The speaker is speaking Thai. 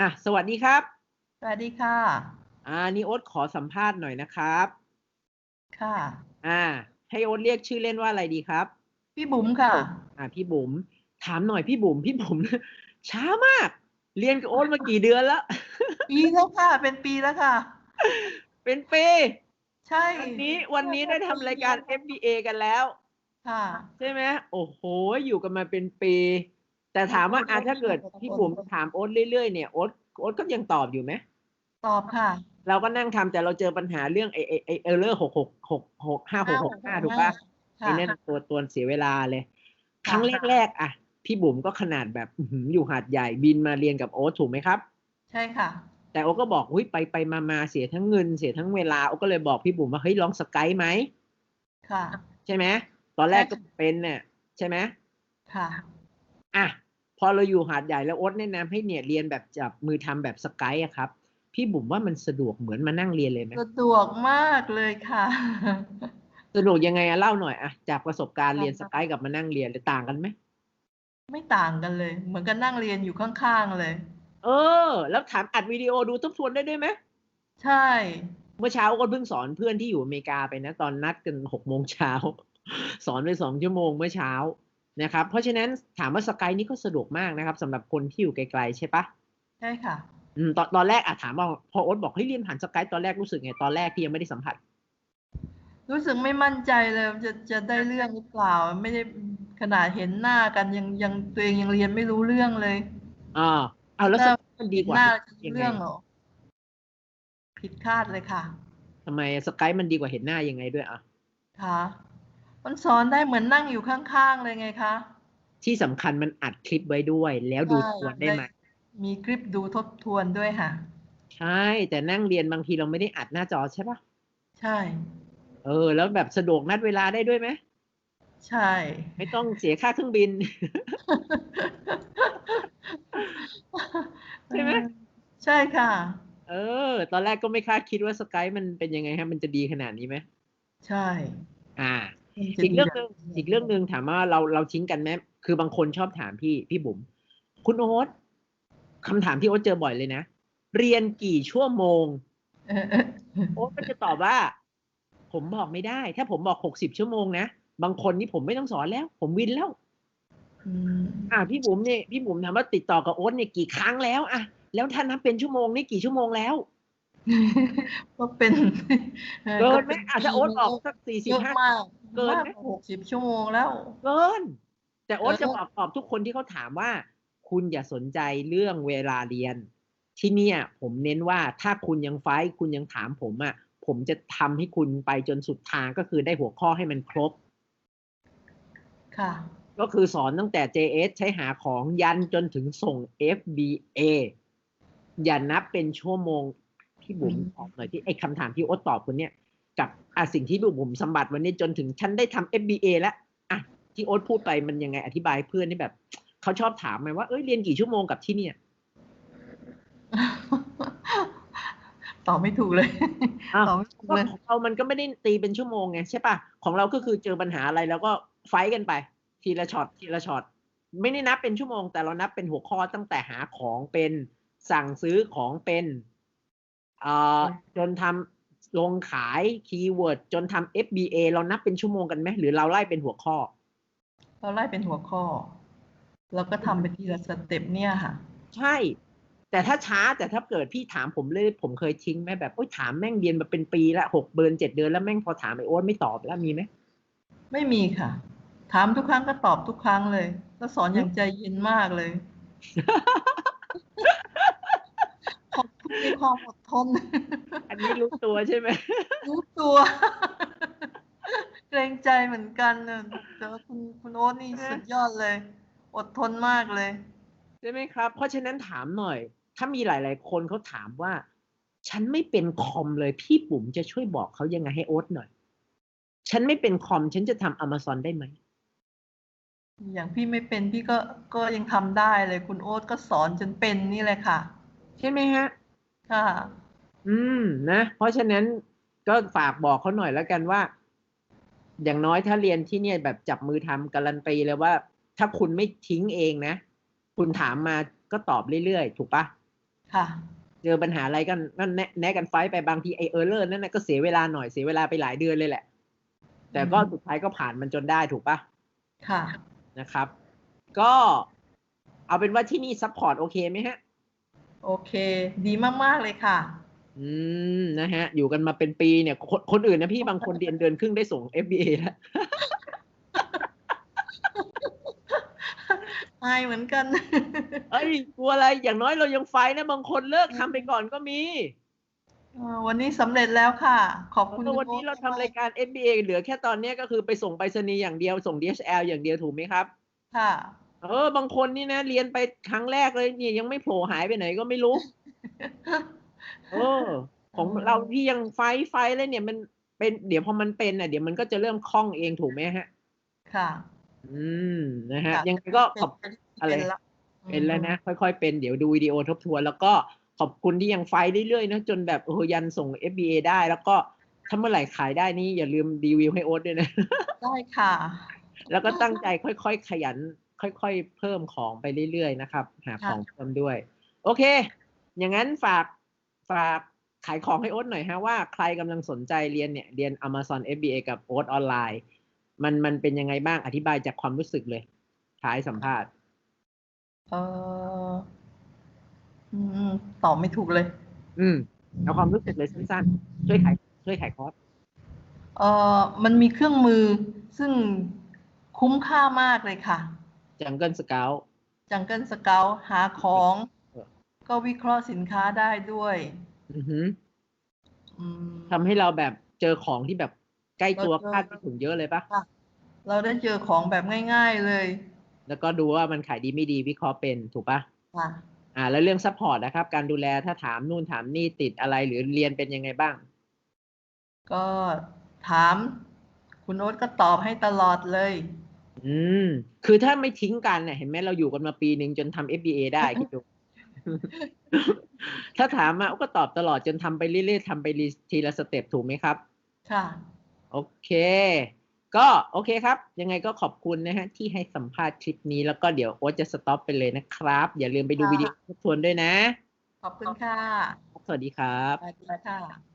อะสวัสดีครับ สวัสดีค่ะ อ่านี่โอ๊ตขอสัมภาษณ์หน่อยนะครับ ค่ะ อ่า ให้โอ๊ตเรียกชื่อเล่นว่าอะไรดีครับ พี่บุ๋มค่ะ อ่า พี่บุ๋มถามหน่อยพี่บุ๋มพี่บุ๋มช้ามาก เรียนกับโอ๊ตมากี่เดือนแล้ว ปีแล้วค่ะ เป็นปีแล้วค่ะ เป็นปีใช่ วันนี้วันนี้ได้ทำรายการ FBA กันแล้ว ค่ะ ใช่ไหมโอ้โห อยู่กันมาเป็นปี แต่ถามว่าอะถ้าเกิดพี่บุ๋มถามโอ๊ตเรื่อยๆเนี่ยโอ๊ตโอ๊ตก็ยังตอบอยู่ไหมตอบค่ะ เราก็นั่งทำแต่เราเจอปัญหาเรื่องไอไอไอเออร์เลอร์หกหกหกหกห้าหกหกห้าถูกปะไอ้ค่ะนั่นตัวตัวเสียเวลาเลยคค่ะรั้งแรกๆอะพี่บุ๋มก็ขนาดแบบอื้อหืออยู่หาดใหญ่บินมาเรียนกับโอ๊ตถูกไหมครับ ใช่ค่ะ แต่โอ๊ตก็บอกหุ้ยไปไปมามาเสียทั้งเงินเสียทั้งเวลาโอ๊ตก็เลยบอกพี่บุ๋มว่าเฮ้ยลองสกายไหมค่ะ ใช่ไหมตอนแรกใช่ก็ค่ะเป็นเนี่ยใช่ไหมค่ะอะพ อเราอยู่หาดใหญ่แล้วโอ๊ตแนะนำให้เนี่ยเรียนแบบจับมือทำแบบสกายอะครับ พี่บุ๋มว่ามันสะดวกเหมือนมานั่งเรียนเลยไหมสะดวกมากเลยค่ะ สะดวกยังไงอะเล่าหน่อยอะจากประสบการณ์ค่ะเรียนสกายกับมานั่งเรียนเลยต่างกันไหมไม่ต่างกันเลย เหมือนกันนั่งเรียนอยู่ข้างๆเลย เออ แล้วถามอัดวิดีโอดูทบทวนได้ด้วยไหมใช่ เมื่อเช้าก็เพิ่งสอนเพื่อนที่อยู่อเมริกาไปนะ ตอนนัดกันหกโมงเช้า สอนไปสองชั่วโมงเมื่อเช้า นะครับเพราะฉะนั้นถามว่าสกายนี่ก็สะดวกมากนะครับสำหรับคนที่อยู่ไกลๆใช่ปะใช่ค่ะอืมตอนตอนแรกอะถามว่าพอโอ๊ตบอกเฮ้ยเรียนผ่านสกายตอนแรกรู้สึกไงตอนแรกที่ยังไม่ได้สัมผัส รู้สึกไม่มั่นใจเลยว่าจะจะได้เรื่องหรือเปล่า ไม่ได้ขนาดเห็นหน้ากันยังยังตัวเองยังเรียนไม่รู้เรื่องเลยอ่าเอาแล้วสหน้ากายมันดีกว่าหน้ายัจะงไงเรื่องเหรอผิดคาดเลยค่ะทำไมสกายมันดีกว่าเห็นหน้ายังไงด้วยอะค่ะ มันสอนได้เหมือนนั่งอยู่ข้างๆเลยไงคะ ที่สำคัญมันอัดคลิปไว้ด้วย แล้วดูใช่ทวนได้ไหมมีคลิปดูทบทวนด้วยค่ะ ใช่ แต่นั่งเรียนบางทีเราไม่ได้อัดหน้าจอใช่ปะใช่ เออ แล้วแบบสะดวกนัดเวลาได้ด้วยไหมใช่ ไม่ต้องเสียค่าเครื่องบิน ใช่ไหมใช่ค่ะ เออ ตอนแรกก็ไม่คาดคิดว่าสกายมันเป็นยังไงฮะ มันจะดีขนาดนี้ไหม ใช่ อ่ามันจะ อีกเรื่องหดีนึ่งแบบอีกเรื่องหนึ่งถามว่าเราเราทิ้งกันไหมคือบางคนชอบถามพี่พี่บุ๋มคุณโอ๊ตคำถามที่โอ๊ตเจอบ่อยเลยนะ เรียนกี่ชั่วโมงเออเออโอ๊ตก็จะตอบว่า ผมบอกไม่ได้ ถ้าผมบอกหกสิบชั่วโมงนะ บางคนนี่ผมไม่ต้องสอนแล้ว ผมวินแล้วอืมอ่า พี่บุ๋มเนี่ยพี่บุ๋มถามว่าติดต่อกับโอ๊ตเนี่ยกี่ครั้งแล้วอะแล้วถ้านับเป็นชั่วโมงนี่กี่ชั่วโมงแล้วก็เป็นออเกิก็นไหมเป็นอะถ้าโอ๊ตบอกสักสี่สิเยบอะห้ามาก เกินมากไหมกว่าหกสิบชั่วโมงแล้ว เกิน แต่โอ๊ตเออจะบอกตอบทุกคนที่เขาถามว่า คุณอย่าสนใจเรื่องเวลาเรียน ที่เนี่ย ผมเน้นว่าถ้าคุณยังไฟท์คุณยังถามผมอะผมจะทำให้คุณไปจนสุดทางก็คือได้หัวข้อให้มันครบ ค่ะ ก็คือสอนตั้งแต่ JS ใช้หาของยันจนถึงส่ง FBA อย่านับเป็นชั่วโมงพี่บุ๋มอืมตอบหน่อยที่ไอ้คำถามที่โอ๊ตตอบคุณเนี่ย กับอะสิ่งที่พี่บุ๋มสมบัติวันนี้จนถึงฉันได้ทำ FBA แล้วอะที่โอ๊ตพูดไปมันยังไงอธิบายให้เพื่อนนี่แบบเขาชอบถามไหมว่าเอ้ยเรียนกี่ชั่วโมงกับที่เนี่ยตอบไม่ถูกเลยอ้าวตอบไม่ถูกก็เลยของเรามันก็ไม่ได้ตีเป็นชั่วโมงไงใช่ปะของเราก็คือเจอปัญหาอะไรแล้วก็ไฟท์กันไป ทีละช็อตทีละช็อตไม่ได้นับเป็นชั่วโมง แต่เรานับเป็นหัวข้อตั้งแต่หาของเป็นสั่งซื้อของเป็นเอ่อจนทำ ลงขายคีย์เวิร์ดจนทำ FBA เรานับเป็นชั่วโมงกันไหมหรือเราไล่เป็นหัวข้อ เราไล่เป็นหัวข้อ แล้วก็ทำไปทีละสเต็ปเนี่ยค่ะ ใช่ แต่ถ้าช้าแต่ถ้าเกิดพี่ถามผมเลย ผมเคยทิ้งไหมแบบโอ้ยถามแม่งเรียนมาเป็นปีละหกเดือนเจ็ดเดือนแล้วแม่งพอถามไอโอ๊ตไม่ตอบแล้วมีไหมไม่มีค่ะ ถามทุกครั้งก็ตอบทุกครั้งเลย แล้วสอนอย่างใจเย็นมากเลย ขอบคุณในความอดทน อันนี้รู้ตัวใช่ไหม รู้ตัว เกรงใจเหมือนกันน่ะแต่ว่าคุณคุณโอ๊ตนี่สุดยอดเลย อดทนมากเลย ใช่ไหมครับ เพราะฉะนั้นถามหน่อย ถ้ามีหลาย ๆ คนเขาถามว่า ฉันไม่เป็นคอมเลย พี่ปุ๋มจะช่วยบอกเขายังไงให้โอ๊ตหน่อย ฉันไม่เป็นคอม ฉันจะทำอ m ม z o n ได้ไหมอย่างพี่ไม่เป็นพี่ก็ก็ยังทำได้เลยคุณโอ๊ตก็สอนจนเป็นนี่เลยค่ะ ใช่ไหมฮะ ค่ะ อืมนะเพราะฉะนั้นก็ฝากบอกเขาหน่อยแล้วกันว่า อย่างน้อยถ้าเรียนที่เนี่ยแบบจับมือทำการันตีเลยว่า ถ้าคุณไม่ทิ้งเองนะ คุณถามมาก็ตอบเรื่อยๆ ถูกปะค่ะ เจอปัญหาอะไรกันนั่นแนะแนะกันไฟต์ไปบางทีไอเออร์เลอร์นั่นนะก็เสียเวลาหน่อยเสียเวลาไปหลายเดือนเลยแหละ แต่ก็อืมสุดท้ายก็ผ่านมันจนได้ถูกปะค่ะนะครับ ก็เอาเป็นว่าที่นี่ซัพพอร์ตโอเคไหมฮะ โอเค ดีมากๆเลยค่ะ อืมนะฮะ อยู่กันมาเป็นปีเนี่ยคนคนอื่นนะพี่บางคนเรียนเดือนครึ่งได้ส่ง FBA แล้วอายเหมือนกัน เอ้ยกลัวอะไรอย่างน้อยเรายังไฟท์นะบางคนเลิกทำไปก่อนก็มีอ่าวันนี้สำเร็จแล้วค่ะ ขอบคุณแล้ววันนี้เราทำรายการ FBA เหลือแค่ตอนเนี้ยก็คือไปส่งไปรษณีย์อย่างเดียวส่ง DHL อย่างเดียวถูกไหมครับ ค่ะ เออบางคนนี่นะ เรียนไปครั้งแรกเลยเนี่ยยังไม่โผล่หายไปไหนก็ไม่รู้เออของเราที่ยังไฟท์ไฟท์เลยเนี่ยมันเป็นเดี๋ยวพอมันเป็นอะเดี๋ยวมันก็จะเริ่มคล่องเองถูกไหมฮะ ค่ะ อืมนะฮะค่ะยังไงก็ขอบเป็นอะไรเป็นแล้วเป็นแล้วนะ ค่อยๆเป็นเดี๋ยวดูวิดีโอทบทวน แล้วก็ขอบคุณที่ยังไฟท์เรื่อยๆนะจนแบบโอ้โหยันส่ง FBA ได้ แล้วก็ถ้าเมื่อไหร่ขายได้นี่อย่าลืมรีวิวให้โอ๊ตด้วยนะ ได้ค่ะ แล้วก็ตั้งใจค่อยๆขยัน ค่อยๆ เพิ่มของไปเรื่อยๆ นะครับ หาของเพิ่มด้วย โอเค อย่างนั้นฝากฝากขายของให้โอ๊ตหน่อยฮะว่าใครกำลังสนใจเรียนเนี่ยเรียน Amazon FBA กับโอ๊ตออนไลน์ มันมันเป็นยังไงบ้างอธิบายจากความรู้สึกเลย ท้ายสัมภาษณ์เอออืมตอบไม่ถูกเลย อืมเอาความรู้สึกเลยสั้นๆ ช่วยขายช่วยขายคอร์สเออมันมีเครื่องมือซึ่งคุ้มค่ามากเลยค่ะ จังเกิลสเกลจังเกิลสเกลหาของเออก็วิเคราะห์สินค้าได้ด้วยอือหืออืมทำให้เราแบบเจอของที่แบบใกล้ตัวเราเจอคาดไม่ถึงเยอะเลยปะเราได้เจอของแบบง่าย ๆเลย แล้วก็ดูว่ามันขายดีไม่ดีวิเคราะห์เป็นถูกปะค่ะอ่า แล้วเรื่องซัพพอร์ตนะครับ การดูแลถ้าถามนู่นถามนี่ติดอะไรหรือเรียนเป็นยังไงบ้าง ก็ถาม คุณโอ๊ตก็ตอบให้ตลอดเลย อืม คือถ้าไม่ทิ้งกันเนี่ยเห็นไหมเราอยู่กันมาปีหนึ่งจนทำ FBA ได้คิดดูถ้าถามมาก็ตอบตลอดจนทำไปเรื่อยๆทำไปทีละสเต็ปถูกไหมครับ ค่ะ โอเค ก็โอเคครับ ยังไงก็ขอบคุณนะฮะ ที่ให้สัมภาษณ์คลิปนี้แล้วก็เดี๋ยวโอ๊ตจะสต็อปไปเลยนะครับ อย่าลืมไปดูค่ะวิดีโอทบทวนด้วยนะ ขอบคุณค่ะ สวัสดีครับ สวัสดีค่ะ